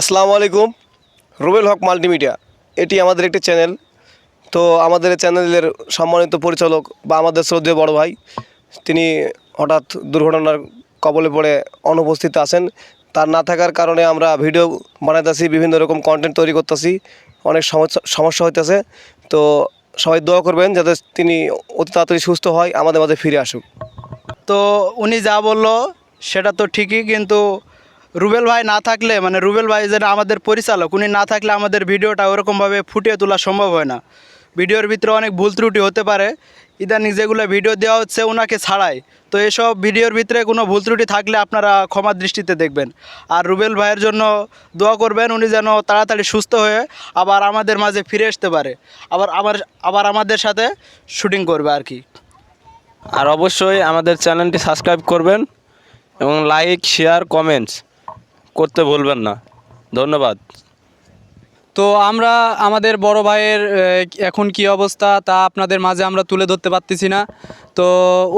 আসসালামু আলাইকুম। রুবেল হক মাল্টিমিডিয়া, এটি আমাদের একটি চ্যানেল। তো আমাদের চ্যানেলের সম্মানিত পরিচালক বা আমাদের শ্রদ্ধেয় বড় ভাই, তিনি হঠাৎ দুর্ঘটনার কবলে পড়ে অনুপস্থিত আছেন। তার না থাকার কারণে আমরা ভিডিও বানাইতেছি, বিভিন্ন রকম কন্টেন্ট তৈরি করতেছি, অনেক সমস্যা হইতেছে। তো সবাই দোয়া করবেন যাতে তিনি অতি তাড়াতাড়ি সুস্থ হয়, আমাদের মাঝে ফিরে আসুক। তো উনি যা বলল, সেটা তো ঠিকই, কিন্তু রুবেল ভাই না থাকলে মানে রুবেল ভাই যেটা আমাদের পরিচালক, উনি না থাকলে আমাদের ভিডিওটা ওরকমভাবে ফুটিয়ে তোলা সম্ভব হয় না। ভিডিওর ভিতরে অনেক ভুল ত্রুটি হতে পারে। ইদানিং যেগুলো ভিডিও দেওয়া হচ্ছে ওনাকে ছাড়াই। তো এসব ভিডিওর ভিতরে কোনো ভুল ত্রুটি থাকলে আপনারা ক্ষমা দৃষ্টিতে দেখবেন। আর রুবেল ভাইয়ের জন্য দোয়া করবেন, উনি যেন তাড়াতাড়ি সুস্থ হয়ে আবার আমাদের মাঝে ফিরে আসতে পারে। আবার আমার, আবার আমাদের সাথে শুটিং করবে আর কি। আর অবশ্যই আমাদের চ্যানেলটি সাবস্ক্রাইব করবেন এবং লাইক, শেয়ার, কমেন্টস। করতে ভুলবেন না। ধন্যবাদ। তো আমরা আমাদের বড় ভাইয়ের এখন কি অবস্থা তা আপনাদের মাঝে আমরা তুলে ধরতে পারতেছি না। তো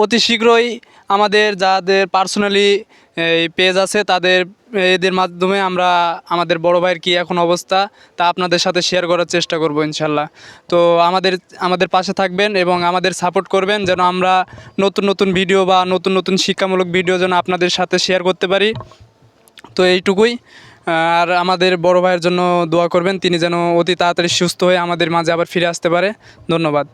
অতি শীঘ্রই আমাদের যাদের পার্সোনালি এই পেজ আছে তাদের, এদের মাধ্যমে আমরা আমাদের বড় ভাইয়ের কি এখন অবস্থা তা আপনাদের সাথে শেয়ার করার চেষ্টা করব ইনশাল্লাহ। তো আমাদের আমাদের পাশে থাকবেন এবং আমাদের সাপোর্ট করবেন যেন আমরা নতুন নতুন ভিডিও বা নতুন নতুন শিক্ষামূলক ভিডিও যেন আপনাদের সাথে শেয়ার করতে পারি। তো এইটুকুই। আর আমাদের বড় ভাইয়ের জন্য দোয়া করবেন, তিনি যেন অতি তাড়াতাড়ি সুস্থ হয়ে আমাদের মাঝে আবার ফিরে আসতে পারে। ধন্যবাদ।